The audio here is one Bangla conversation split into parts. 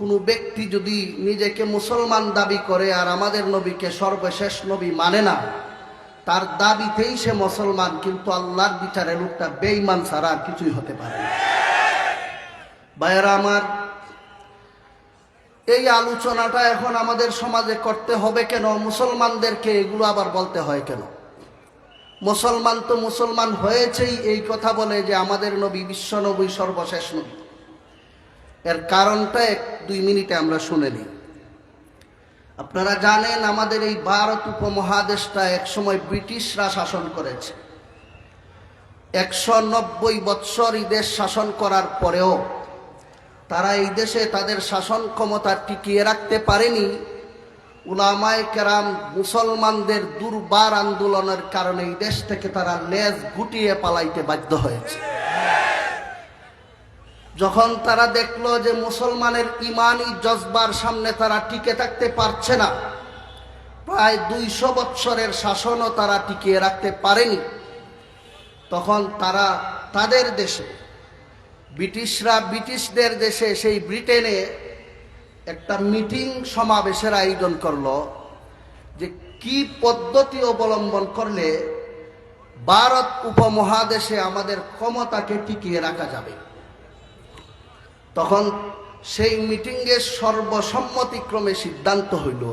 কোনো ব্যক্তি যদি নিজেকে মুসলমান দাবি করে আর আমাদের নবীকে সর্বশেষ নবী মানে না, তার দাবিতেই সে মুসলমান, কিন্তু আল্লাহর বিচারে লোকটা বেঈমান ছাড়া আর কিছুই হতে পারে ভাইয়েরা আমার, এই আলোচনাটা এখন আমাদের সমাজে করতে হবে কেন? মুসলমানদেরকে এগুলো আবার বলতে হয় কেন? মুসলমান তো মুসলমান হয়েছেই, এই কথা বলে যে আমাদের নবী বিশ্ব নবী সর্বশেষ নবী। এর কারণটা এক দুই মিনিটে আমরা শুনে নিই। আপনারা জানেন আমাদের এই ভারত উপমহাদেশটা একসময় ব্রিটিশরা শাসন করেছে। একশো নব্বই বৎসর এই দেশ শাসন করার পরেও তারা এই দেশে তাদের শাসন ক্ষমতা টিকিয়ে রাখতে পারেনি। উলামায় কেরাম মুসলমানদের দুর্বার আন্দোলনের কারণে এই দেশ থেকে তারা লেজ গুটিয়ে পালাইতে বাধ্য হয়েছে। যখন তারা দেখল যে মুসলমানের ইমানি জজবার সামনে তারা টিকে থাকতে পারছে না, প্রায় দুইশো বৎসরের শাসনও তারা টিকিয়ে রাখতে পারেনি। তখন তারা তাদের দেশে, ব্রিটিশরা ব্রিটিশদের দেশে সেই ব্রিটেনে একটা মিটিং সমাবেশের আয়োজন করল যে কি পদ্ধতি অবলম্বন করলে ভারত উপমহাদেশে আমাদের ক্ষমতাকে টিকিয়ে রাখা যাবে। তখন সেই মিটিংয়ে সর্বসম্মতিক্রমে সিদ্ধান্ত হইল,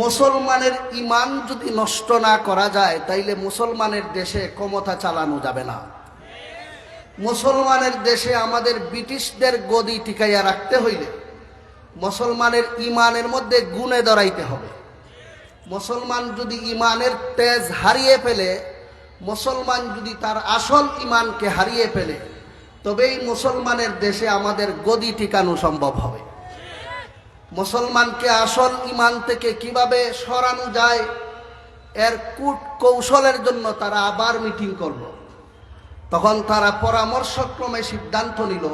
মুসলমানের ইমান যদি নষ্ট না করা যায়, তাইলে মুসলমানের দেশে ক্ষমতা চালানো যাবে না। মুসলমানের দেশে আমাদের ব্রিটিশদের গদি টিকাইয়া রাখতে হইলে মুসলমানের ইমানের মধ্যে গুণে দড়াইতে হবে। মুসলমান যদি ইমানের তেজ হারিয়ে ফেলে, মুসলমান যদি তার আসল ইমানকে হারিয়ে ফেলে তবেই মুসলমানের দেশে আমাদের গদি টিকানো সম্ভব হবে। মুসলমানকে আসল ইমান থেকে কীভাবে সরানো যায়, এর কূট কৌশলের জন্য তারা আবার মিটিং করল। তখন তারা পরামর্শক্রমে সিদ্ধান্ত নিল,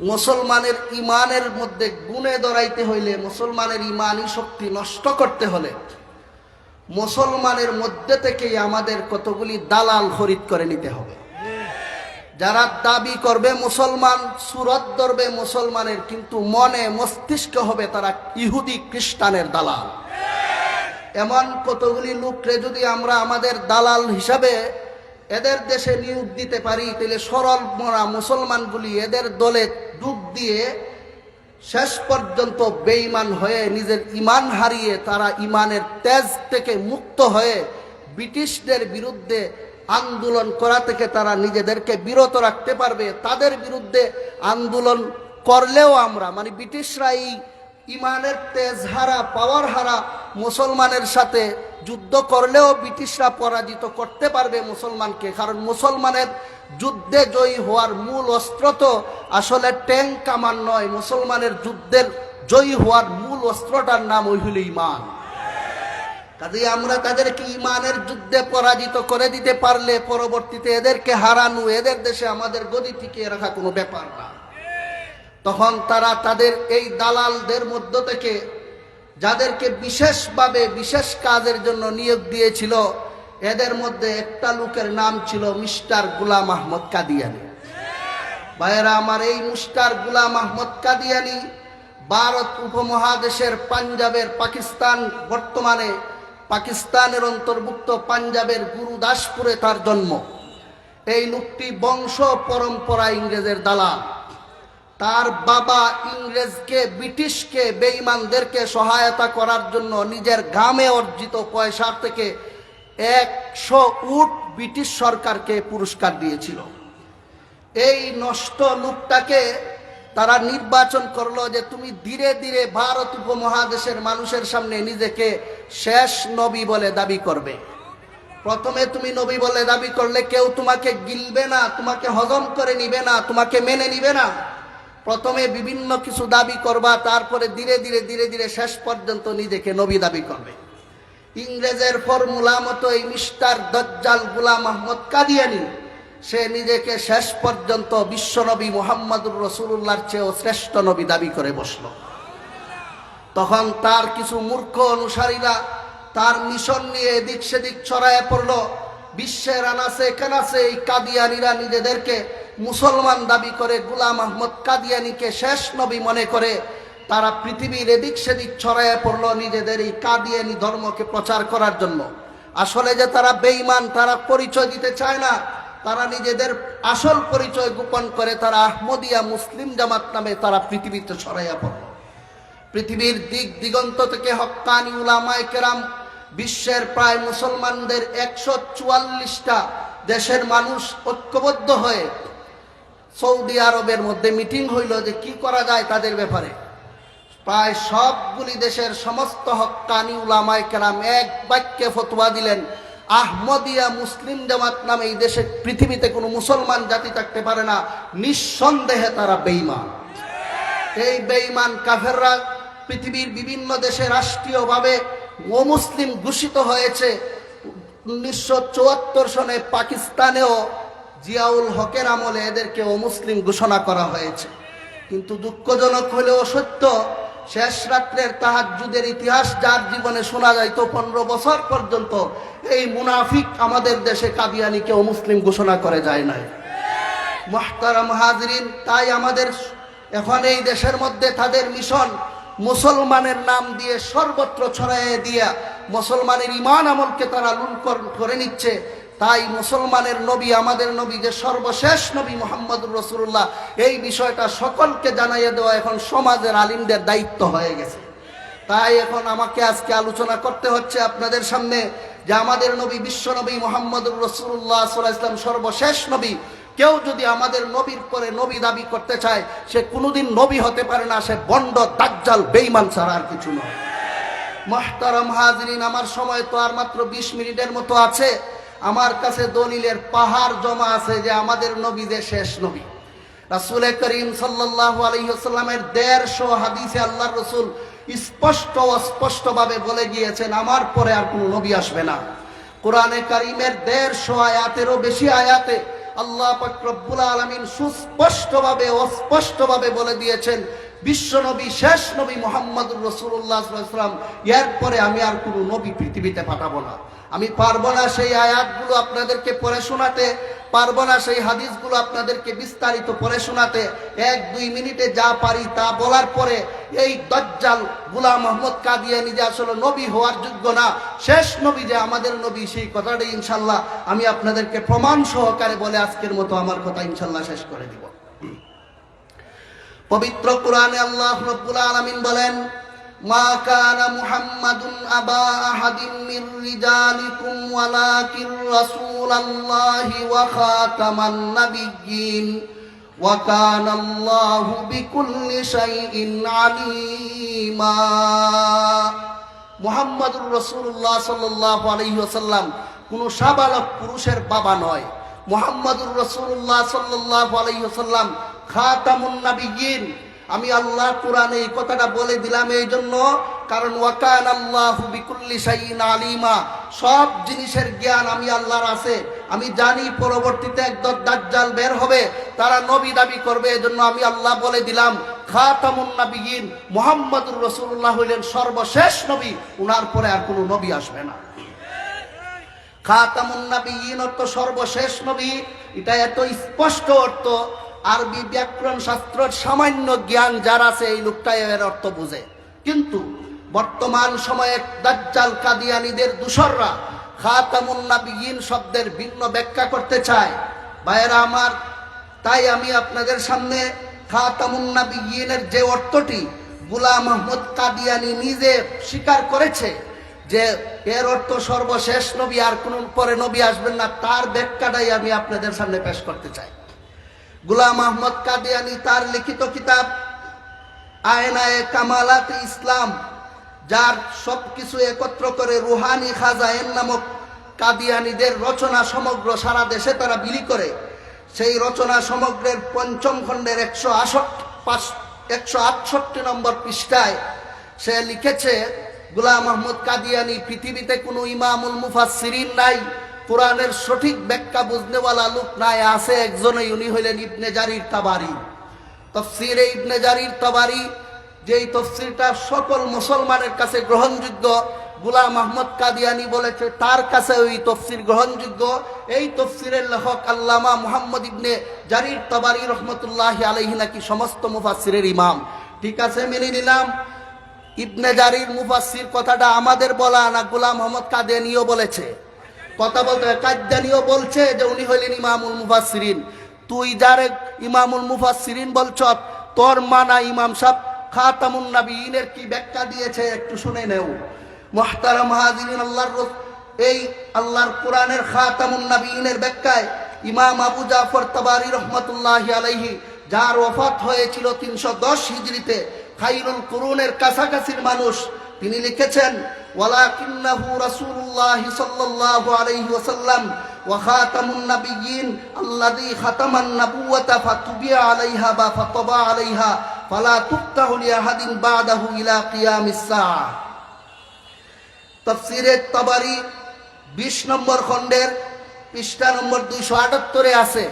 মুসলমানের ইমানের মধ্যে গুণে দড়াইতে হইলে মুসলমানের ইমানই শক্তি নষ্ট করতে হলে, মুসলমানের মধ্যে থেকেই আমাদের কতগুলি দালাল খরিদ করে নিতে হবে। যারা দাবি করবে মুসলমান, সুরত ধরবে মুসলমানের, কিন্তু মনে মস্তিষ্ক হবে তারা ইহুদি খ্রিস্টানের দালাল। এমন কতগুলি লোকরে যদি আমরা আমাদের দালাল হিসাবে এদের দেশে নিয়োগ দিতে পারি, তাহলে সরল মরা মুসলমানগুলি এদের দলে ডুব দিয়ে শেষ পর্যন্ত বেঈমান হয়ে নিজের ইমান হারিয়ে তারা ইমানের তেজ থেকে মুক্ত হয়ে ব্রিটিশদের বিরুদ্ধে আন্দোলন করা থেকে তারা নিজেদেরকে বিরত রাখতে পারবে। তাদের বিরুদ্ধে আন্দোলন করলেও আমরা মানে ব্রিটিশরা এই ইমানের তেজ হারা পাওয়ার হারা মুসলমানের সাথে যুদ্ধ করলেও ব্রিটিশরা পরাজিত করতে পারবে মুসলমানকে। কারণ মুসলমানের যুদ্ধে জয়ী হওয়ার মূল অস্ত্র তো আসলে ট্যাঙ্ক কামান নয়, মুসলমানের যুদ্ধের জয়ী হওয়ার মূল অস্ত্রটার নাম ওই হইল ইমান। কাজে আমরা তাদেরকে ইমানের যুদ্ধে পরাজিত করে দিতে পারলে পরবর্তীতে এদেরকে হারানো, এদের দেশে আমাদের গদি টিকিয়ে রাখা কোনো ব্যাপার না। তখন তারা তাদের এই দালালদের মধ্য থেকে যাদেরকে বিশেষভাবে বিশেষ কাজের জন্য নিয়োগ দিয়েছিল, এদের মধ্যে একটা লোকের নাম ছিল মিস্টার গুলাম আহমদ কাদিয়ানি। ভাইয়েরা, আমার এই মিস্টার গুলাম আহমদ কাদিয়ানি ভারত উপমহাদেশের পাঞ্জাবের পাকিস্তান বর্তমানে পাকিস্তানের অন্তর্ভুক্ত পাঞ্জাবের গুরুদাসপুরে তার জন্ম। এই লোকটি বংশ পরম্পরা ইংরেজের দালাল। তার বাবা ইংরেজকে, ব্রিটিশকে বেঈমানদেরকে সহায়তা করার জন্য নিজের গ্রামে অর্জিত পয়সার থেকে একশো উট ব্রিটিশ সরকারকে পুরস্কার দিয়েছিল। এই নষ্ট লোকটাকে তারা নির্বাচন করল যে তুমি ধীরে ধীরে ভারত উপমহাদেশের মানুষের সামনে নিজেকে শেষ নবী বলে দাবি করবে। প্রথমে তুমি নবী বলে দাবি করলে কেউ তোমাকে গিলবে না, তোমাকে হজম করে নিবে না, তোমাকে মেনে নিবে না। প্রথমে বিভিন্ন কিছু দাবি করবা, তারপরে ধীরে ধীরে ধীরে ধীরে শেষ পর্যন্ত নিজেকে নবী দাবি করবে। ইংরেজের ফর্মুলা মতো এই মিস্টার দজ্জাল গুলাম আহমদ কাদিয়ানি সে নিজেকে শেষ পর্যন্ত বিশ্বনবী মোহাম্মদুর রসুল্লাহর চেয়েও শ্রেষ্ঠ নবী দাবি করে বসল। তখন তার কিছু মূর্খ অনুসারীরা তার মিশন নিয়ে এদিক সেদিক ছড়ায় পড়ল। বিশ্বের আনাসে কানাসে এই কাদিয়ানিরা নিজেদেরকে মুসলমান দাবি করে গুলাম আহমদ কাদিয়ানিকে শেষ নবী মনে করে তারা পৃথিবীর এদিক সেদিক ছড়ায় পড়ল নিজেদের এই কাদিয়ানি ধর্মকে প্রচার করার জন্য। আসলে যে তারা বেঈমান, তারা পরিচয় দিতে চায় না। তারা নিজেদের আসল পরিচয় গোপন করে তারা আহমদিয়া মুসলিম জামাত নামে তারা পৃথিবীতে ছড়াইয়া পড়ল পৃথিবীর দিক দিগন্ত থেকে হক্কানি উলামায় কেরাম বিশ্বের প্রায় মুসলমানদের একশো চুয়াল্লিশটা দেশের মানুষ ঐক্যবদ্ধ হয়ে সৌদি আরবের মধ্যে মিটিং হইল যে কি করা যায় তাদের ব্যাপারে। প্রায় সবগুলি দেশের সমস্ত হক্কানি উলামায় কেরাম এক বাক্যে ফতোয়া দিলেন আহমদিয়া মুসলিম জামাত নামে এই দেশে, পৃথিবীতে কোনো মুসলমান জাতি থাকতে পারে না। নিঃসন্দেহে তারা বেঈমান। এই বেঈমান কাফেররা পৃথিবীর বিভিন্ন দেশে রাষ্ট্রীয়ভাবে অমুসলিম ঘোষিত হয়েছে। উনিশশো চুয়াত্তর সনে পাকিস্তানেও জিয়াউল হকের আমলে এদেরকে অমুসলিম ঘোষণা করা হয়েছে। কিন্তু দুঃখজনক হলেও সত্য শেষ রাত্রের তাহাজুদের ইতিহাস যার জীবনে শোনা যাইতো পনেরো বছর পর্যন্ত এই মুনাফিক আমাদের দেশে কাদিয়ানিকে মুসলিম ঘোষণা করে যায় নাই। মহতারাম হাজরিন, তাই আমাদের এখন এই দেশের মধ্যে তাদের মিশন মুসলমানের নাম দিয়ে সর্বত্র ছড়াইয়ে দিয়া মুসলমানের ইমান আমলকে তারা লুণ্ঠন করে নিচ্ছে। তাই মুসলমানের নবী, আমাদের নবী, যে সর্বশেষ নবী মোহাম্মদুর রসুল্লাহ এই বিষয়টা সকলকে জানাইয়া দেওয়া এখন সমাজের আলিমদের দায়িত্ব হয়ে গেছে। তাই এখন আমাকে আজকে আলোচনা করতে হচ্ছে আপনাদের সামনে যে আমাদের নবী, বিশ্ব নবী মোহাম্মদুর রসুল্লাহ সাল্লাহ ইসলাম সর্বশেষ নবী। কেউ যদি আমাদের নবীর পরে নবী দাবি করতে চায়, সে কোনোদিন নবী হতে পারে না, সে বন্ড, দাজ্জাল বেইমান ছাড়া আর কিছু নয়। মহতারাম হাজরিন, আমার সময় তো আর মাত্র বিশ মিনিটের মতো আছে। আমার কাছে দলিলের পাহাড় জমা আছে যে আমাদের নবী যে শেষ নবী। রাসুল করিম সাল্লাহ দেড়শো হাদিসে আল্লাহ রসুল স্পষ্ট অস্পষ্টভাবে বলে গিয়েছেন, আমার পরে আর কোনো নবী আসবে না। কোরআনে করিমের দেড়শো আয়াতেরও বেশি আয়াতে আল্লাহ পাক রব্বুল আলমিন সুস্পষ্টভাবে, অস্পষ্টভাবে বলে দিয়েছেন, বিশ্ব নবী, শেষ নবী মোহাম্মদুর রসুল্লাহাম এরপরে আমি আর কোনো নবী পৃথিবীতে পাঠাবো না। আমি পারব না সেই আয়াতগুলো আপনাদেরকে পড়ে শোনাতে, পারব না সেই হাদিসগুলো আপনাদেরকে বিস্তারিত পড়ে শোনাতে, এক দুই মিনিটে যা পারি তা বলার পরে এই দজ্জাল গুলাম মোহাম্মদ কাদিয়ানি যে আসলে নবী হওয়ার যোগ্য না, শেষ নবী যে আমাদের নবী সেই কথাটা ইনশাল্লাহ আমি আপনাদেরকে প্রমাণ সহকারে বলে আজকের মতো আমার কথা ইনশাল্লাহ শেষ করে দিব। পবিত্র কোরআনে আল্লাহ রব্বুল আলামিন বলেন মা কানা মুহাম্মাদুন আবা আহাদিন মির রিজালিকুম ওয়ালাকিন রাসূলুল্লাহি ওয়া খাতামান নাবিয়্যিন ওয়া কানা আল্লাহু বিকুল্লি শাইইন আলিমা। মুহাম্মাদুর রাসূলুল্লাহ সাল্লাল্লাহু আলাইহি ওয়াসাল্লাম কোনো সাবালক পুরুষের বাবা নয়। মুহাম্মাদুর রাসূলুল্লাহ সাল্লাল্লাহু আলাইহি ওয়াসাল্লাম খাতামুন নাবিয়্যিন আমি আল্লাহ কোরআনে এই কথাটা বলে দিলাম এই জন্য কারণ ওয়াকান আল্লাহ বিকুল্লি শাইইন আলিমা, সব জিনিসের জ্ঞান আমি আল্লাহর আছে। আমি জানি পরবর্তীতে একদম দাজ্জাল বের হবে, তারা নবী দাবি করবে, এজন্য আমি আল্লাহ বলে দিলাম, খাতামুন নাবিয়িন মুহাম্মদুর রাসূলুল্লাহ হইলেন সর্বশেষ নবী, উনার পরে আর কোনো নবী আসবে না। খাতামুন নাবিয়িন অর্থ সর্বশেষ নবী, এটা এত স্পষ্ট অর্থ আরবি ব্যাকরণ শাস্ত্র সামান্য জ্ঞান যার আছে, এই লোকটা এর অর্থ বুঝে। কিন্তু বর্তমান সময়ে দাজ্জাল কাদিয়ানিদের দূষররা খাতামুন নাবিয়িন শব্দের ভিন্ন ব্যাখ্যা করতে চায়। ভাইয়েরা আমার, তাই আমি আপনাদের সামনে খাতামুন নাবিয়িনের যে অর্থটি গুলাম আহমদ কাদিয়ানি নিজে স্বীকার করেছে, যে এর অর্থ সর্বশেষ নবী, আর কোন পরে নবী আসবেন না, তার ব্যাখ্যাটাই আমি আপনাদের সামনে পেশ করতে চাই। গুলাম আহমদ কাদিয়ানি তার লিখিত কিতাব আয়নায় কামালাত ইসলাম, যার সবকিছু একত্র করে রুহানি খাজায়েন নামক কাদিয়ানিদের রচনা সমগ্র সারা দেশে তারা বিলি করে। সেই রচনা সমগ্রের পঞ্চম খণ্ডের একশো আষট্টি পাঁচ, একশো আটষট্টি নম্বর পৃষ্ঠায় সে লিখেছে, গুলাম মাহমুদ কাদিয়ানি পৃথিবীতে কোনো ইমামুল মুফাসসিরিন নাই। কোরআনের সঠিক ব্যাখ্যা বুঝনেওয়ালা লোক নাই, আছে একজনই, উনি হইলেন ইবনে জারির তাবারি। তফসিরে ইবনে জারির তাবারি, যেই তফসিরটা সকল মুসলমানের কাছে গ্রহণযোগ্য, গুলাম আহমদ কাদিয়ানি বলেছে, তার কাছে ওই তফসির গ্রহণযোগ্য। এই তফসিরের লেখক আল্লামা মুহাম্মদ ইবনে জারির তবারি রহমতুল্লাহ আলহি নাকি সমস্ত মুফাসিরের ইমাম। ঠিক আছে, মেনে নিলাম। ইবনে জারির মুফাসির কথাটা আমাদের বলা না, গুলাম মোহাম্মদ কাদিয়ানিও বলেছে। কথা বলতে কাদ্যানিও বলছে যে উনি হইলেন ইমামুল মুফাসসিরিন। তুই যারে ইমামুল মুফাসসিরিন বলছ, তোর মানা ইমাম সাহেব খাতামুন নবীনের কি ব্যাখ্যা দিয়েছে একটু শুনে নেও। মুহতারাম হাজিরিন, আল্লাহর এই আল্লাহর কোরআনের খাতামুন নবীনের ব্যাখ্যায় ইমাম আবু জাফর তাবারি রহমতুল্লাহ আলাইহি যার ওফাত হয়েছিল তিনশো দশ হিজড়িতে, খাইরুল কুরুনের কাছাকাছির মানুষ তিনি লিখেছেন, ওয়ালাকিন্নাহু রাসূলুল্লাহ সাল্লাল্লাহু আলাইহি ওয়াসাল্লাম ওয়া খাতামুন নাবিয়্যিন আল্লাযী খাতামান নাবুওয়াতা ফাতুবিয়া আলাইহা বা ফাতাবা আলাইহা ফালা তুফতাহু লিআহাদিন বাদাহু ইলা কিয়ামিস সাআহ। তাফসীরে তাবারি 20 নম্বর খণ্ডের পৃষ্ঠা নম্বর 278 এ আছে,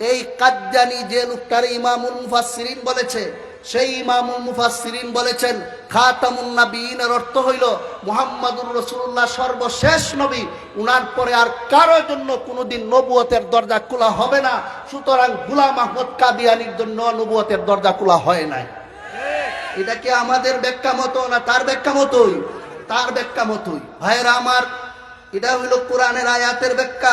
এই কাদ্যানি যে লোকটারে ইমামুল মুফাসসিরিন বলেছে সেই ইমামুল মুফাসসিরিন বলেছেন, খাতামুন নাবিয়িনের অর্থ হইল, মুহাম্মাদুর রাসূলুল্লাহ সর্বশেষ নবী, উনার পরে আর কারোর জন্য কোনোদিন নবুয়তের দরজা খোলা হবে না। সুতরাং গুলাম আহমদ কাদিয়ানির জন্য নবুয়তের দরজা খোলা হয় নাই। এটা কি আমাদের ব্যাখ্যা মতো না তার ব্যাখ্যা মতোই? তার ব্যাখ্যা মতোই। ভাইয়েরা আমার, এটা হইল কোরআনের আয়াতের ব্যাখ্যা।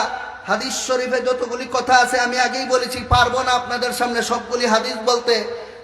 হাদিস শরীফে যতগুলি কথা আছে, আমি আগেই বলেছি, পারব না আপনাদের সামনে সবগুলি হাদিস বলতে।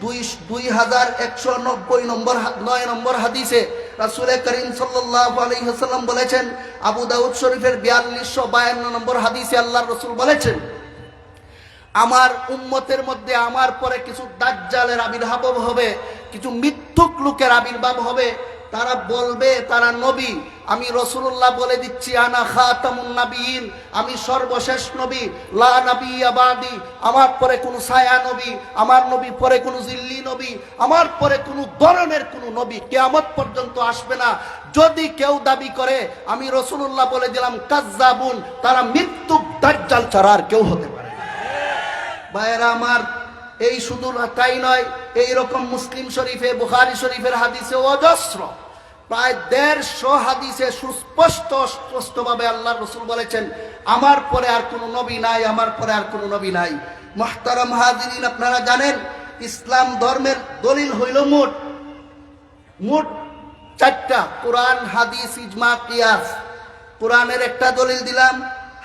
দুই দুই হাজার একশো নব্বই নম্বর নয় নম্বর হাদিসে করিম বলেছেন, আবু দাউদ শরীফের বিয়াল্লিশশো বায়ান্ন নম্বর হাদিসে আল্লাহ রসুল বলেছেন, আমার উম্মতের মধ্যে আমার পরে কিছু দাজ্জালের আবির্ভাব হবে, কিছু মিথ্যুক লোকের আবির্ভাব হবে তারা বলবে, তারা নবী, আমি রসুল্লাহ বলে দিচ্ছি, আনা খাতামুন নাবিয়িন, আমি সর্বশেষ নবী, লা নবী আবাদি আমার পরে কোনো ছায়া নবী, আমার নবী পরে কোনো জিল্লি নবী, আমার পরে কোনো ধরনের কোনো নবী কেয়ামত পর্যন্ত আসবে না যদি কেউ দাবি করে, আমি রসুল্লাহ বলে দিলাম, কাজ্জাবুন, তারা মৃত্যু দাজ্জাল ছাড়া আর কেউ হতে পারে। ভাইয়েরা, আমার এই শুধু তাই নয়, এই রকম মুসলিম শরীফে, বুখারি শরীফের হাদিসে অজস্র। প্রায় দেড়শো হাদিসে সুস্পষ্ট স্পষ্টভাবে আল্লাহ রসুল বলেছেন, আমার পরে আর কোনো নবী নাই, আমার পরে আর কোনো নবী নাই। মোহতারাম হাজিরিন, আপনারা জানেন, ইসলাম ধর্মের দলিল হইল মোট মোট চারটা, কোরআন, হাদিস, ইজমা, কিয়াস। কোরআনের একটা দলিল দিলাম,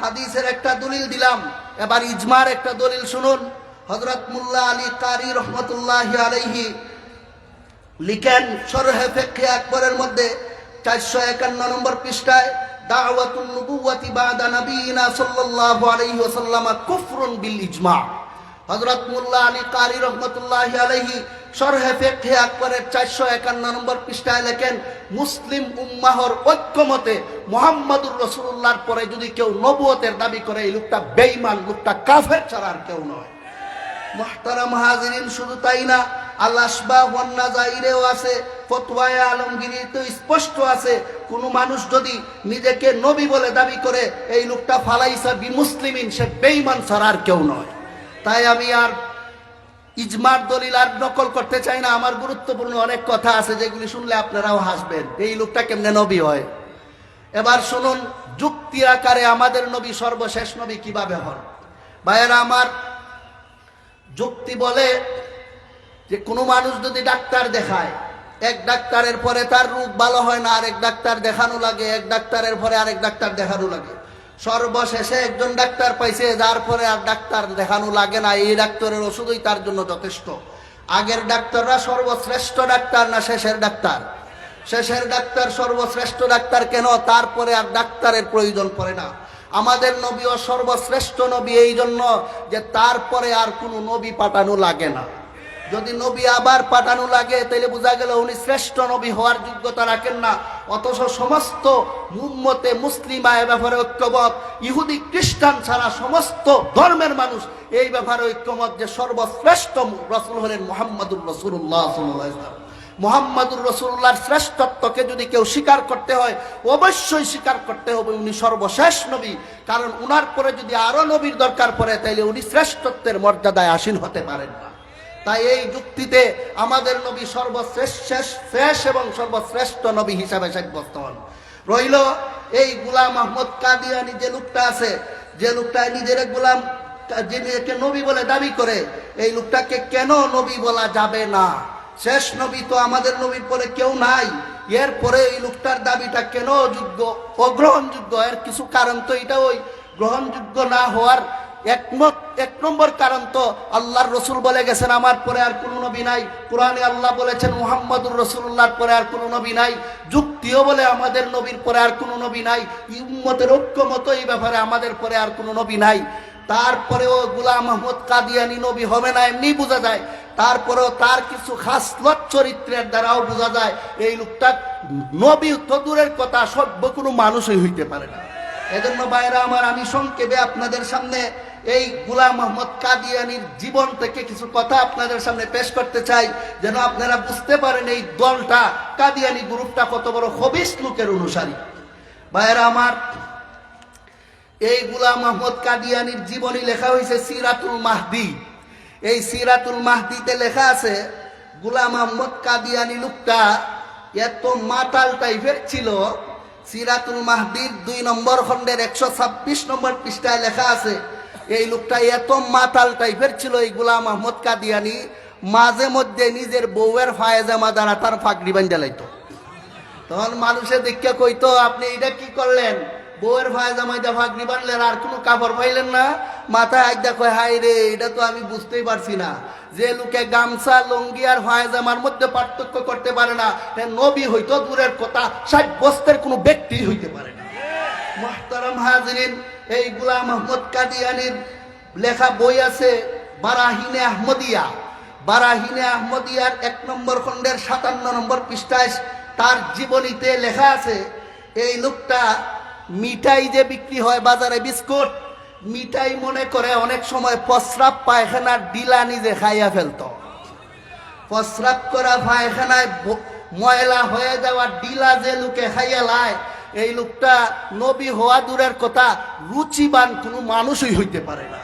হাদিসের একটা দলিল দিলাম, এবার ইজমার একটা দলিল শুনুন। হজরত মুল্লা আলী কারি রহমতুল্লাহ আলাইহি লিখেন সরহে ফেকে আকবরের মধ্যে চারশো একান্ন নম্বর পৃষ্ঠায় বাদা নবীনা সাল্লাল্লাহু আলাইহি ওয়াসাল্লাম কুফরুন বিল ইজমা। হযরত মুল্লা আলী কারি রহমাতুল্লাহি আলাইহি সরহে ফিকহে আকবরের 451 নম্বর পৃষ্ঠায় লেখেন, মুসলিম উম্মাহর ঐক্যমতে মুহাম্মাদুর রাসূলুল্লাহর পরে যদি কেউ নবুয়তের দাবি করে, এই লোকটা বেঈমান, লোকটা কাফের ছাড়া আর কেউ নয়। শুধু তাই না ওয়ান্নাজাইরেও আছে স্পষ্ট আছে, কোন মানুষ যদি নিজেকে নবী বলে দাবি করে, এই লোকটা ফালাইসা বি মুসলিমিন ছাড়া আর কেউ নয়। তাই আমি আর ইজমার দলিল আর নকল করতে চাই না, আমার গুরুত্বপূর্ণ অনেক কথা আছে, যেগুলি শুনলে আপনারাও হাসবেন, এই লোকটা কেমনে নবী হয়? এবার শুনুন, যুক্তি আকারে আমাদের নবী সর্বশেষ নবী কীভাবে হন? ভাইয়েরা, আমার যুক্তি বলে যে কোনো মানুষ যদি ডাক্তার দেখায়, এক ডাক্তারের পরে তার রোগ ভালো হয় না, আরেক ডাক্তার দেখানো লাগে, এক ডাক্তারের পরে আরেক ডাক্তার দেখানো লাগে। সর্বশেষে একজন ডাক্তার পাইছে, যার পরে আর ডাক্তার দেখানো লাগে না, এই ডাক্তারের ওষুধই তার জন্য যথেষ্ট। আগের ডাক্তাররা সর্বশ্রেষ্ঠ ডাক্তার না শেষের ডাক্তার? শেষের ডাক্তার সর্বশ্রেষ্ঠ ডাক্তার কেন? তারপরে আর ডাক্তারের প্রয়োজন পড়ে না। আমাদের নবীও সর্বশ্রেষ্ঠ নবী এই জন্য যে তারপরে আর কোনো নবী পাঠানো লাগে না। যদি নবী আবার পাঠানো লাগে তাহলে বোঝা গেল উনি শ্রেষ্ঠ নবী হওয়ার যোগ্যতা রাখেন না। অথচ সমস্ত মুম্মতে মুসলিমা এ ব্যাপারে ঐক্যমত, ইহুদি, খ্রিস্টান ছাড়া সমস্ত ধর্মের মানুষ এই ব্যাপারে ঐক্যমত যে সর্বশ্রেষ্ঠ রসুল হলেন মোহাম্মদুর রসুল্লাহ মোহাম্মদুর রসুল্লাহর শ্রেষ্ঠত্বকে যদি কেউ স্বীকার করতে হয়, অবশ্যই স্বীকার করতে হবে উনি সর্বশেষ নবী। কারণ উনার পরে যদি আরও নবীর দরকার পড়ে, তাইলে উনি শ্রেষ্ঠত্বের মর্যাদায় আসীন হতে পারেন না। তাই এই যুক্তিতে আমাদের নবী সর্বশ্রেষ্ঠ শেষ- এবং সর্বশ্রেষ্ঠ নবী হিসাবে সাব্যস্ত হন। রইল এই গুলাম আহমদ কাদিয়ানি যে লোকটা আছে, যে লোকটা নিজের গোলাম যিনি একে নবী বলে দাবি করে, এই লোকটাকে কেন নবী বলা যাবে না? শেষ নবী তো আমাদের নবীর পরে কেউ নাই। এর পরে এই লোকটার দাবিটা কেন যোগ্য অগ্রহণযোগ্য এর কিছু কারণ তো এটা ওই। গ্রহণযোগ্য না হওয়ার একমত, এক নম্বর কারণ তো আল্লাহর রসুল বলে গেছেন, আমার পরে আর কোনো নবী নাই। কোরআনে আল্লাহ বলেছেন, মুহাম্মদুর রসুল্লাহর পরে আর কোনো নবী নাই। যুক্তিও বলে, আমাদের নবীর পরে আর কোনো নবী নাই। উম্মতের ঐক্যমত এই ব্যাপারে আমাদের পরে আর কোনো নবী নাই। তারপরেও গুলাম আহমদ কাদিয়ানি নবী হবে না এমনি বোঝা যায়। তারপরেও তার কিছু খাসলত চরিত্রের দ্বারাও বোঝা যায়, এই লোকটা নবী তো দূরের কথা, সভ্য কোনো মানুষই হইতে পারে না। এজন্য বাইরা আমার, আমি সংক্ষেপে আপনাদের সামনে এই গুলাম মোহাম্মদ কাদিয়ানির জীবন থেকে কিছু কথা আপনাদের সামনে পেশ করতে চাই, যেন আপনারা বুঝতে পারেন এই দলটা, কাদিয়ানি গ্রুপটা কত বড় হবিস লোকের অনুসারী। বাইরা আমার, এই গুলাম মোহাম্মদ কাদিয়ানির জীবনী লেখা হয়েছে সিরাতুল মাহদি। এই সিরাতুল মাহদিতে লেখা আছে, গুলাম মোহাম্মদ কাদিয়ানি লোকটা এত মাতাল টাইপের ছিল। সিরাতুল মাহদির দুই নম্বর খণ্ডের একশো ছাব্বিশ নম্বর পৃষ্ঠায় লেখা আছে, এই লোকটা এত মাতাল টাইপের ছিল এই গুলাম আহমদ কাদিয়ানি, মাঝে মধ্যে নিজের বউয়ের ফায়েজামা দ্বারা তার ফাঁকড়ি বান্ধা লাইতো। তখন মানুষে দেখে কইতো, আপনি এটা কি করলেন? বউয়ের ভাই জামাইদা ভাগনি বানলেন, আর কোনো কাপড় পাইলেন না। মাথায় আইদা কয় হাই রে, এটা তো আমি বুঝতেই পারছি না। যে লোকে গামছা, লঙ্গি আর জামার মধ্যে পার্থক্য করতে পারে না নবী হইতো দূরের কথা ষাট বস্তের কোনো ব্যক্তি হইতে পারে না। মোহতারাম হাজরিন, এই গুলাম আহমদ কাদিয়ানির লেখা বই আছে বারাহিনে আহমদিয়া। বারাহিনে আহমদিয়ার এক নম্বর খণ্ডের সাতান্ন নম্বর পৃষ্ঠায় তার জীবনীতে লেখা আছে, এই লোকটা মিঠাই যে বিক্রি হয় বাজারে বিস্কুট, মিঠাই মনে করে অনেক সময় প্রস্রাব পায়খানার ডিলা নিজে খাইয়া ফেলত। প্রস্রাব করা পায়খানায় ময়লা হয়ে যাওয়া ডিলা যে লোকে খাইয়া লায়, এই লোকটা নবী হওয়া দূরের কথা, রুচিবান কোনো মানুষই হইতে পারে না।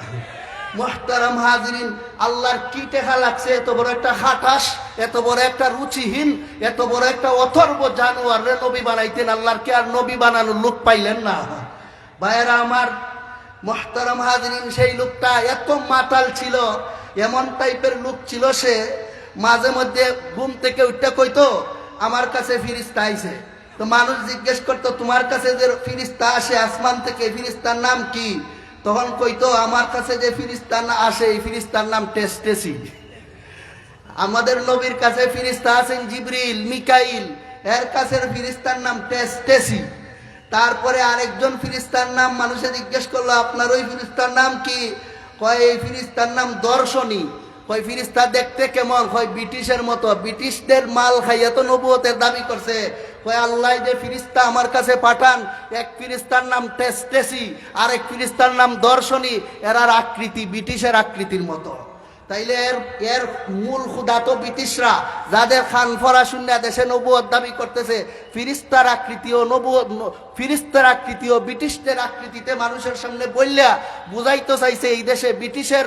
মোহতারাম হাজরিন, আল্লাহর কি টেকা লাগছে? এত বড় একটা হাটাস এত বড় একটা রুচিহীন, এত বড় একটা অথর্ব জানোয়ার রে নবী বানাইতেন আল্লাহর কে আর নবী বানানোর লোক পাইলেন না? ভাইয়েরা আমার মোহতারাম হাজরিন, সেই লোকটা এত মাতাল ছিল, এমন টাইপের লোক ছিল সে, মাঝে মধ্যে ঘুম থেকে উঠতে কইতো, আমার কাছে ফিরিস্তা আইছে। তো মানুষ জিজ্ঞেস করতো, তোমার কাছে যে ফিরিস্তা আসে আসমান থেকে, ফিরিস্তার নাম কি? তখন কইতো, আমার কাছে যে ফিরিস্তার না আসে, এই ফিরিস্তার নাম টেস্টেসি আমাদের নবীর কাছে ফিরিস্তা আছেন জিবরিল, মিকাইল। এর কাছে ফিরিস্তার নাম টেস্টেসি তারপরে আরেকজন ফিরিস্তার নাম মানুষে জিজ্ঞেস করল, আপনার ওই ফিরিস্তার নাম কি? কয়, এই ফিরিস্তার নাম দর্শনী। কয় ফিরিস্তা দেখতে কেমন? কয়, ব্রিটিশের মতো। ব্রিটিশদের মাল খাইয়া তো নবুয়তের দাবি করছে। কয়, আল্লাহ যে ফিরিস্তা আমার কাছে পাঠান, এক ফিরিস্তার নাম টেস্টেসি আর এক ফিরিস্তার নাম দর্শনী, এরার আকৃতি ব্রিটিশের আকৃতির মতো। তাইলে এর এর মূল খুদা তো ব্রিটিশরা, যাদের খান ফরা শূন্য দেশে নবুয়ত দাবি করতেছে ফিরিস্তার আকৃতি ও নবুয়ত ন- ফিরিস্তার আকৃতি ও ব্রিটিশদের আকৃতিতে মানুষের সামনে বললা বুঝাইতে চাইছে এই দেশে ব্রিটিশের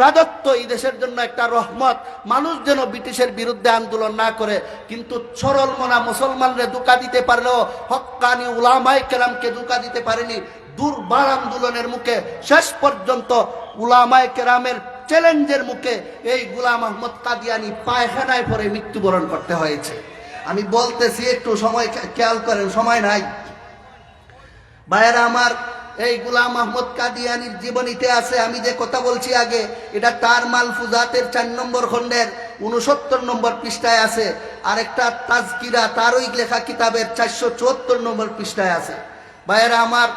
রাজত্ব এই দেশের জন্য একটা রহমত। মানুষ যেন ব্রিটিশের বিরুদ্ধে আন্দোলন না করে, কিন্তু সরল মনা মুসলমানরে ধোকা দিতে পারলেও হক্কানি উলামাই কেরামকে ধোকা দিতে পারেনি। দুর্বার আন্দোলনের মুখে শেষ পর্যন্ত উলামায় কেরামের চ্যালেঞ্জের মুখে এই গুলাম আহমদ কাদিয়ানি পায়খানায় পরে মৃত্যুবরণ করতে হয়েছে। আমি বলতেছি, একটু সময় খেয়াল করেন, সময় নাই। ভাইয়েরা, আমার এই গুলাম আহমদ কাদিয়ানির জীবনীতে আছে, আমি যে কথা বলছি আগে, এটা তার মালফুজাতের চার নম্বর খণ্ডের উনসত্তর নম্বর পৃষ্ঠায় আছে। আর একটা তাজকিরা, তারই লেখা কিতাবের চারশো চুয়াত্তর নম্বর পৃষ্ঠায় আছে। ভাইয়েরা আমার,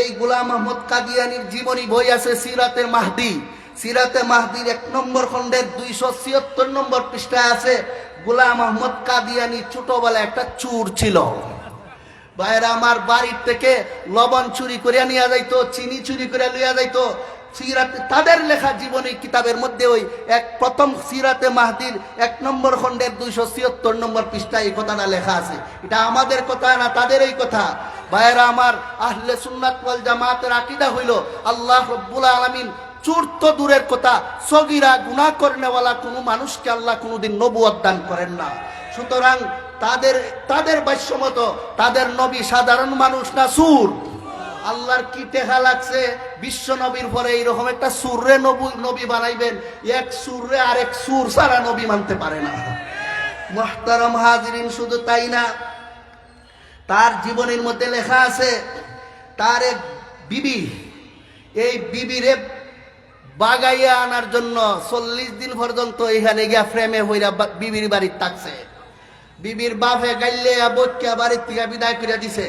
এই গুলাম আহমদ কাদিয়ানির জীবনী বই আছে সিরাতে মাহদি। সিরাতে মাহদির এক নম্বর খণ্ডের দুইশো ছিয়াত্তর নম্বর পৃষ্ঠায় আছে, গুলাম আহমদ কাদিয়ানি ছোটবেলা একটা চুর ছিল। ভাইরা আমার বাড়ির থেকে লবণ চুরি করিয়া নিয়ে যাইতো, চিনি চুরি করে লইয়া যাইতো। সিরাতে, তাদের লেখা জীবনী কিতাবের মধ্যে ওই এক প্রথম সিরাতে মাহদির এক নম্বর খণ্ডের দুইশো ছিয়াত্তর নম্বর পৃষ্ঠায় এই কথাটা লেখা আছে। এটা আমাদের কথা না তাদের এই কথা। ভাইয়েরা, আমার আহলে সুন্নাত ওয়াল জামাতের আকিদা হইল, আল্লাহ রব্বুল আলামিন চুর দূরের কথা, সগিরা গুনাহ করেনেওয়ালা কোনো মানুষকে আল্লাহ কোনোদিন নবুয়ত দান করেন না। সুতরাং তাদের তাদের বাস্যমত তাদের নবী সাধারণ মানুষ না সুর? আল্লাহর কি টেহা লাগছে? বিশ্ব নবীর পরে এইরকম একটা সুররে নবী নবী বানাইবেন। এক সুররে আরেক সুর সারা নবী মানতে পারে না। মোহতারম হাজরিন শুধু তাই না, তার জীবনের মধ্যে লেখা আছে, তার এক বিবি, এই বিবিরে বাগাইয়া আনার জন্য চল্লিশ দিন পর্যন্ত এখানে গিয়া ফ্রেমে হইরা বিবির বাড়ির থাকছে। বিবির বাপে গাইলে বইকা বাড়ির থেকে বিদায় করে দিছে।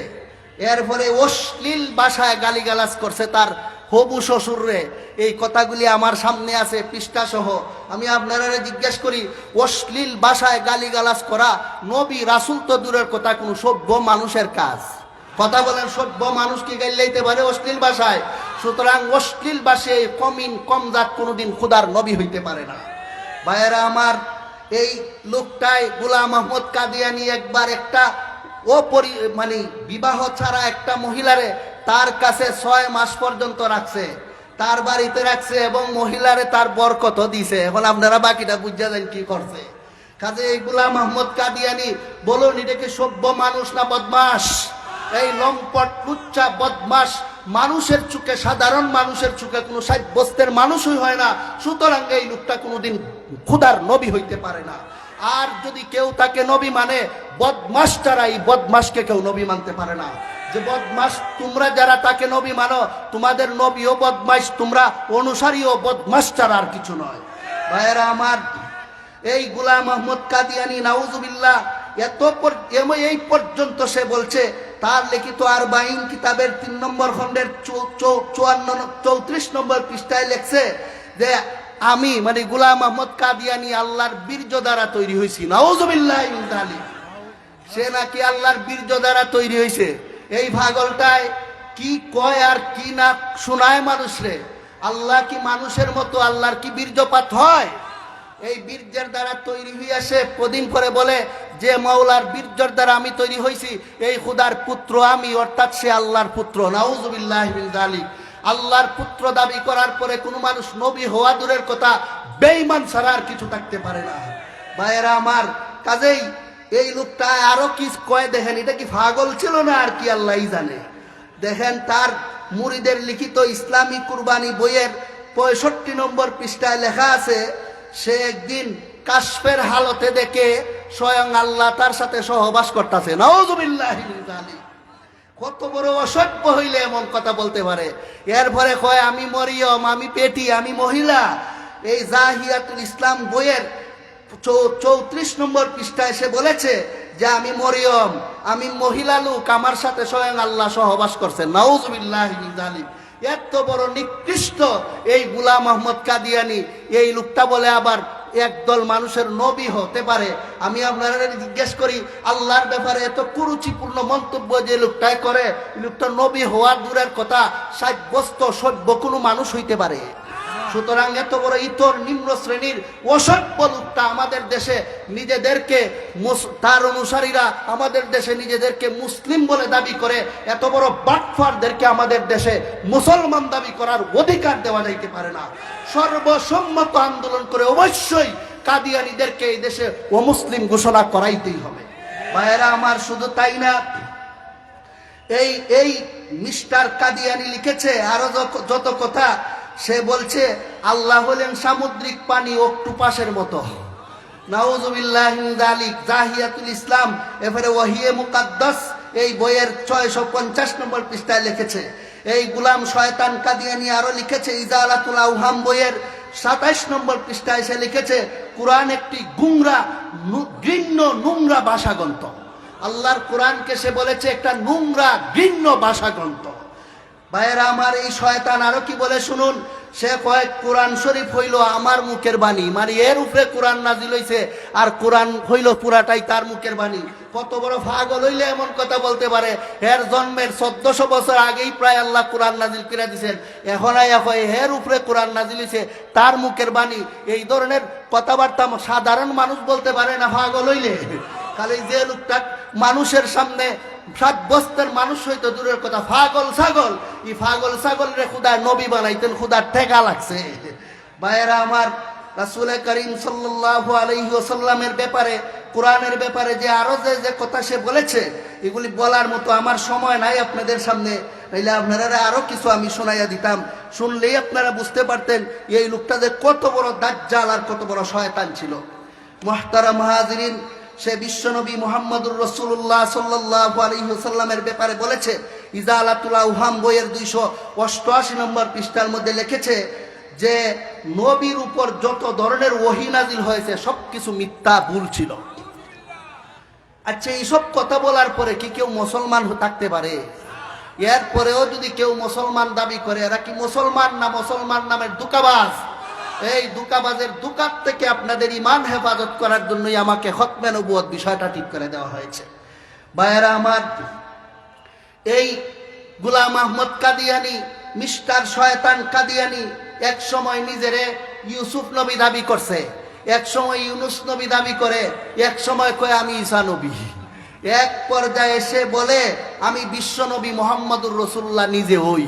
এরপরে অশ্লীল ভাষায় গালিগালাজ করছে তার হবু শ্বশুররে। এই কথাগুলি আমার সামনে আছে পৃষ্ঠা সহ আমি আপনারা জিজ্ঞেস করি, অশ্লীল ভাষায় গালিগালাজ করা নবী রাসুল তো দূরের কথা, কোনো সভ্য মানুষের কাজ? কথা বলেন, সভ্য মানুষ কি গাইলেইতে পারে অশ্লীল ভাষায়? সুতরাং অশ্লীল ভাষায় কমিন কম জাত কোনোদিন খুদার নবী হইতে পারে না। ভাইয়েরা, আমার এই লোকটাই গুলাম আহমদ কাদিয়ানি একবার একটা ও পরি মানে বিবাহ ছাড়া একটা মহিলারে তার কাছে ছয় মাস পর্যন্ত রাখছে, তার বাড়িতে রাখছে এবং মহিলারে তার বরকত দিছে। এখন আপনারা বাকিটা বুঝা দেন কি করছে। কাজে এই গুলাম আহমদ কাদিয়ানি বলুন, এটা কি সভ্য মানুষ না বদমাস? এই লম্পট লুচ্চা বদমাস মানুষের চুকে সাধারণ মানুষের চুকে কোনো সাব্যস্তের মানুষই হয় না। সুতরাং এই লোকটা কোনোদিন খুদার নবী হইতে পারে না। আর যদি কেউ তাকে নবী মানে বদমাস ছাড়া এই বদমাসকে কেউ নবী মানতে পারে না। যে বদমাস তোমরা যারা তাকে নবী মানো, তোমাদের নবীও বদমাস তোমরা অনুসারীও বদমাস ছাড়া আর কিছু নয়। ভাইয়েরা আমার, এই গুলাম আহমদ কাদিয়ানি, নাউজুবিল্লাহ, এত এই পর্যন্ত সে বলছে, তার লিখিত আর বাইন কিতাবের তিন নম্বর খণ্ডের চুয়ান্ন চৌত্রিশ নম্বর পৃষ্ঠায় লেখছে যে আমি মানে গুলাম আহমদ কাদিয়ানি আল্লাহর বীর্য দ্বারা তৈরি হয়েছি নাউজুবিল্লাহ যালিক। সে নাকি আল্লাহর বীর্য দ্বারা তৈরি হয়েছে এই ভাগলটায় কি কয় আর কি না শোনায় মানুষরে আল্লাহ কি মানুষের মতো আল্লাহর কি বীর্যপাত হয়? এই বীর্যের দ্বারা তৈরি হইয়া সে কদিন করে বলে, যে মাওলার বীর্যর দ্বারা আমি তৈরি হয়েছি এই খুদার পুত্র আমি, অর্থাৎ সে আল্লাহর পুত্র। নাউজুবিল্লাহ যালিক। আল্লাহর পুত্র দাবি করার পরে কোনো মানুষ নবী হওয়া দূরের কথা বেঈমান ছাড়া আর কিছু থাকতে পারে না। ভাইয়েরা আমার, কাজেই এই লোকটা আরও কি কয় দেখেন, এটা কি পাগল ছিল না আর কি আল্লাহ জানে। দেখেন তার মুরিদের লিখিত ইসলামী কুরবানি বইয়ের পঁয়ষট্টি নম্বর পৃষ্ঠায় লেখা আছে, সে একদিন কাশ্মের হালতে দেখে স্বয়ং আল্লাহ তার সাথে সহবাস করতেছে। নওজুবিল্লাহ কত বড় অসভ্য হইলে এমন কথা বলতে পারে। এরপরে কয়, আমি মরিয়ম, আমি পেটি, আমি মহিলা। এই জাহিয়াতুল ইসলাম বইয়ের চৌত্রিশ নম্বর পৃষ্ঠায় এসে বলেছে যে, আমি মরিয়ম, আমি মহিলা লোক, আমার সাথে স্বয়ং আল্লাহ সহবাস করছে নাউজুবিল্লাহ এত বড় নিকৃষ্ট এই গুলাম আহমদ কাদিয়ানি, এই লোকটা বলে আবার একদল মানুষের নবী হতে পারে। আমি আপনারা জিজ্ঞেস করি, আল্লাহর ব্যাপারে এত কুরুচিপূর্ণ মন্তব্য যে লোকটাই করে লোকটা নবী হওয়ার দূরের কথা, সাব্যস্ত, সভ্য কোনো মানুষ হইতে পারে? সুতরাং এত বড় ইতর নিম্ন শ্রেণির অসভ্য লোকটা আমাদের দেশে নিজেদেরকে তার অনুসারীরা আমাদের দেশে নিজেদেরকে মুসলিম বলে দাবি করে, এত বড় বাটফারদেরকে আমাদের দেশে মুসলমান দাবি করার অধিকার দেওয়া যাইতে পারে না। সর্বসম্মত আন্দোলন করে অবশ্যই কাদিয়ানিদেরকে এই দেশে অমুসলিম ঘোষণা করাইতেই হবে। ভাইয়েরা, আমার শুধু তাই না, এই এই মিস্টার কাদিয়ানি লিখেছে, আরও যত- যত কথা সে বলছে, আল্লাহ হলেন সামুদ্রিক পানি অক্টুপাসের মতো। নাউজুবিল্লাহ জালিক জাহিয়াতুল ইসলাম, এবারে ওয়াহিয়ে মুকাদ্দাস এই বইয়ের ছয়শো পঞ্চাশ নম্বর পৃষ্ঠায় লিখেছে। এই গুলাম শয়তান কাদিয়ানি আরও লিখেছে, ইজালাতুল আউহাম বইয়ের সাতাইশ নম্বর পৃষ্ঠায় সে লিখেছে, কোরআন একটি গুংরা ঘৃণ্য নোংরা ভাষা গ্রন্থ আল্লাহর কোরআনকে সে বলেছে, একটা নোংরা, ঘৃণ্য ভাষা গ্রন্থ ভাইয়েরা, আমার এই শয়তান আরও কি বলে শুনুন? সে কয়েক কোরআন শরীফ হইল আমার মুখের বাণী। মানে এর উপরে কোরআন নাজিল হইছে আর কোরআন হইল পুরাটাই তার মুখের বাণী। কত বড় পাগল হইলে এমন কথা বলতে পারে? এর জন্মের চোদ্দশো বছর আগেই প্রায় আল্লাহ কোরআন নাজিল করে দিছেন। এখন হয় এর উপরে কোরআন নাজিল হইছে তার মুখের বাণী। এই ধরনের কথাবার্তা সাধারণ মানুষ বলতে পারে না পাগল হইলে? খালি যে লোকটা মানুষের সামনে সাত মানুষ হইতো দূরের কথা। ফাগল ছাগল ই ফাগল ছাগল রে খুদা নবী বানাইতেন, খুদার ঠেকা লাগছে। ভাইয়েরা আমার রাসুল করিম আলাইহি ওয়াসাল্লামের ব্যাপারে, কোরআনের ব্যাপারে যে আরও যে যে কথা সে বলেছে, এগুলি বলার মতো আমার সময় নাই আপনাদের সামনে। নাইলে আপনারা আরও কিছু আমি শোনাইয়া দিতাম। শুনলেই আপনারা বুঝতে পারতেন এই লোকটা যে কত বড় দাজ্জাল আর কত বড় শয়তান ছিল। মহতারা মহাজিরিন সে বিশ্বনবী মোহাম্মদুর রসুল্লাহ সাল্লাহ আলহিহসাল্লামের ব্যাপারে বলেছে ইজালাতুল উহাম বইয়ের দুইশো অষ্টআশি নম্বর পৃষ্ঠার মধ্যে লিখেছে যে, নবীর উপর যত ধরনের ওহি নাজিল হয়েছে সব কিছু মিথ্যা ভুল ছিল। আচ্ছা এইসব কথা বলার পরে কি কেউ মুসলমান থাকতে পারে? এরপরেও যদি কেউ মুসলমান দাবি করে, এরা কি মুসলমান না মুসলমান নামের দুকাবাজ এই দুকাবাজের দুকাত থেকে আপনাদের ইমান হেফাজত করার জন্যই আমাকে হতমে নবুয়ত বিষয়টা ঠিক করে দেওয়া হয়েছে। ভাইয়েরা আমার, এই গুলাম আহমদ কাদিয়ানি, মিস্টার শয়তান কাদিয়ানি এক সময় নিজেরে ইউসুফ নবী দাবি করছে, এক সময় ইউনুস নবী দাবি করে, এক সময় কয়, আমি ঈসা নবী। এক পর্যায়ে এসে বলে, আমি বিশ্ব নবী মোহাম্মদুর রসুল্লাহ, নিজে হই।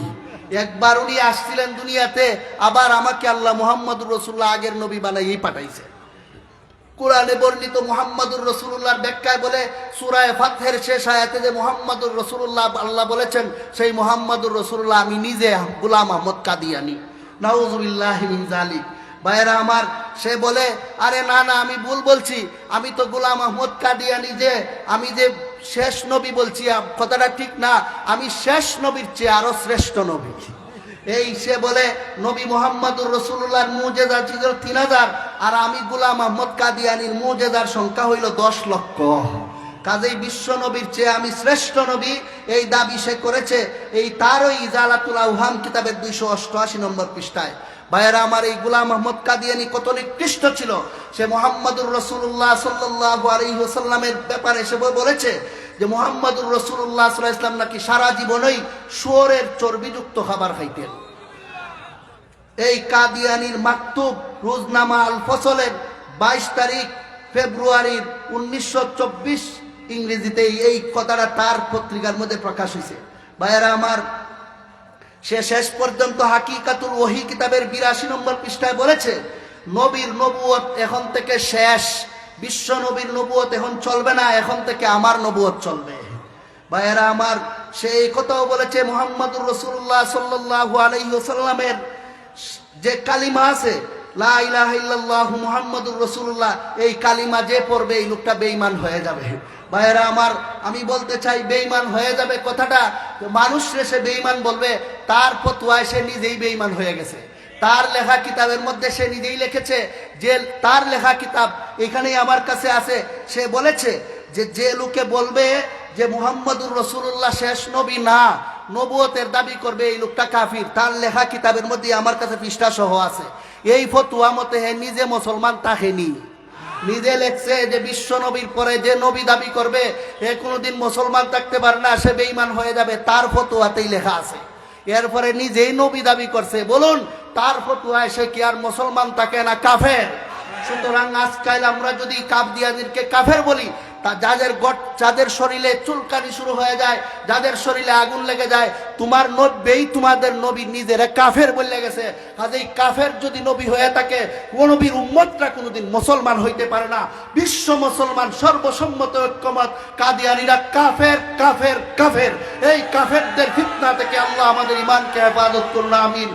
একবার উনি আসছিলেন দুনিয়াতে, আবার আমাকে আল্লাহ মোহাম্মদুর রসুল্লাহ আগের নবী বানাইয়েই পাঠাইছে। কোরআনে বর্ণিত মোহাম্মদুর রসুল্লাহর ব্যাখ্যায় বলে, সুরায় ফাতহের শেষ আয়াতে যে মোহাম্মদুর রসুল্লাহ আল্লাহ বলেছেন, সেই মোহাম্মদুর রসুল্লাহ আমি নিজে গুলাম আহমদ কাদিয়ানি। নাউজুবিল্লাহ মিন জালিক ভাইয়েরা আমার, সে বলে, আরে না না, আমি ভুল বলছি। আমি তো গুলাম আহমদ কাদিয়ানি যে, আমি যে শেষ নবী বলছি কথাটা ঠিক না, আমি শেষ নবীর চেয়ে আরও শ্রেষ্ঠ নবী। এই সে বলে, নবী মোহাম্মদুর রসুল্লাহর মুজেদার ছিল তিন হাজার, আর আমি গুলাম আহমদ কাদিয়ানির মুজেদার সংখ্যা হইল দশ লক্ষ। কাজেই বিশ্ব নবীর চেয়ে আমি শ্রেষ্ঠ নবী, এই দাবি সে করেছে। এই তারই ইজালাতুল আউহাম কিতাবের দুইশো অষ্টআশি নম্বর পৃষ্ঠায়। ভাইয়েরা, আমার এই গুলাম আহমদ কাদিয়ানি কত নিকৃষ্ট ছিল, সে মোহাম্মদুর রসুল্লাহ সাল্লাহ আলহিহসাল্লামের ব্যাপারে সে বলেছে যে, মোহাম্মদুর রসুল্লাহ সাল্লাহ ইসলাম নাকি সারা জীবনই শুয়োরের চর্বিযুক্ত খাবার খাইতেন। এই কাদিয়ানির মাকতুব রোজনামা আল ফসলের বাইশ তারিখ ফেব্রুয়ারির উনিশশো চব্বিশ ইংরেজিতে এই কথাটা তার পত্রিকার মধ্যে প্রকাশ হয়েছে ভাইয়েরা, আমার সে শেষ পর্যন্ত হাকিকাতুল ওহি কিতাবের বিরাশি নম্বর পৃষ্ঠায় বলেছে, নবীর নবুয়ত এখন থেকে শেষ, বিশ্ব নবীর নবুয়ত এখন চলবে না, এখন থেকে আমার নবুয়ত চলবে। ভাইয়েরা, আমার সে এই কথাও বলেছে মোহাম্মদুর রসুল্লাহ সাল্লাহ আলহিহসাল্লামের যে কালিমা আছে, লা ইলাহা ইল্লাল্লাহু মুহাম্মাদুর এই কালিমা যে পড়বে এই লোকটা বেঈমান হয়ে যাবে। ভাইয়েরা আমার, আমি বলতে চাই, বেঈমান হয়ে যাবে কথাটা। মানুষ সে বেঈমান বলবে, তার ফতোয়ায় সে নিজেই বেঈমান হয়ে গেছে। তার লেখা কিতাবের মধ্যে সে নিজেই লিখেছে, যে তার লেখা কিতাব এখানেই আমার কাছে আছে। সে বলেছে যে যে লোকে বলবে যে মুহাম্মদুর রসুল্লাহ শেষ নবী না, নবুয়তের দাবি করবে এই লোকটা কাফির। তার লেখা কিতাবের মধ্যে আমার কাছে পৃষ্ঠা সহ আছে। এই ফতুয়া মতে হে নিজে মুসলমান তাহেনি নিজে লেখছে যে বিশ্ব নবীর পরে যে নবী দাবি করবে এ কোনোদিন মুসলমান থাকতে পারে না, সে বেইমান হয়ে যাবে, তার ফতুয়াতেই লেখা আছে। এরপরে নিজেই নবী দাবি করছে, বলুন, তার ফতুয়ায় সে কি আর মুসলমান থাকে না কাফের? সুতরাং আজকাল আমরা যদি কাপ দিয়াজিরকে কাফের বলি যাদের গট যাদের শরীরে চুলকানি শুরু হয়ে যায়, যাদের শরীরে আগুন লেগে যায়, তোমার নব্বেই তোমাদের নবী নিজের কাফের বলে গেছে। কাজেই কাফের যদি নবী হয়ে থাকে ও নবীর উম্মতরা কোনোদিন মুসলমান হইতে পারে না। বিশ্ব মুসলমান, সর্বসম্মত ঐক্যমত, কাদিয়ানিরা কাফের কাফের কাফের। এই কাফেরদের ফিতনা থেকে আল্লাহ আমাদের ইমানকে হেফাজত করুন, আমিন।